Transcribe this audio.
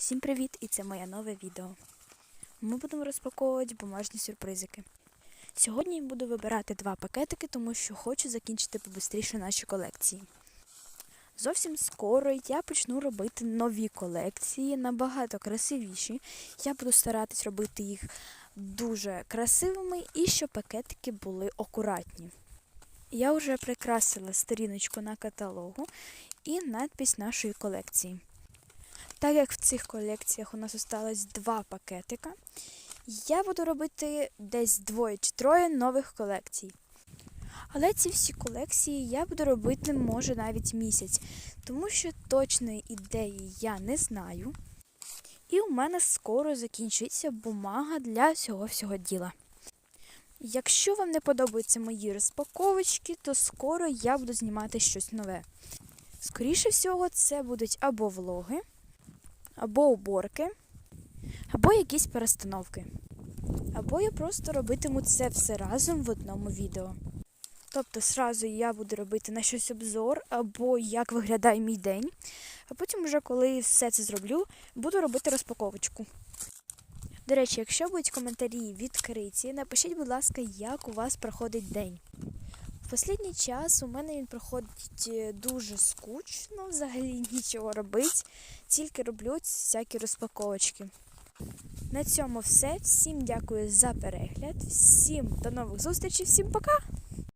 Всім привіт! І це моє нове відео. Ми будемо розпаковувати бумажні сюрпризики. Сьогодні я буду вибирати два пакетики, тому що хочу закінчити побистріше наші колекції. Зовсім скоро я почну робити нові колекції, набагато красивіші. Я буду старатись робити їх дуже красивими і щоб пакетики були акуратні. Я вже прикрасила сторіночку на каталогу і надпись нашої колекції. Так як в цих колекціях у нас осталось два пакетика, я буду робити десь двоє чи троє нових колекцій. Але ці всі колекції я буду робити, може, навіть місяць, тому що точної ідеї я не знаю. І у мене скоро закінчиться бумага для всього всього діла. Якщо вам не подобаються мої розпаковочки, то скоро я буду знімати щось нове. Скоріше всього, це будуть або влоги, або уборки, або якісь перестановки. Або я просто робитиму це все разом в одному відео. Тобто, зразу я буду робити на щось обзор, або як виглядає мій день, а потім, вже коли все це зроблю, буду робити розпаковочку. До речі, якщо будуть коментарі відкриті, напишіть, будь ласка, як у вас проходить день. В останній час у мене він проходить е, дуже скучно, взагалі нічого робить, тільки роблю всякі розпаковочки. На цьому все. Всім дякую за перегляд, всім до нових зустрічей, всім пока!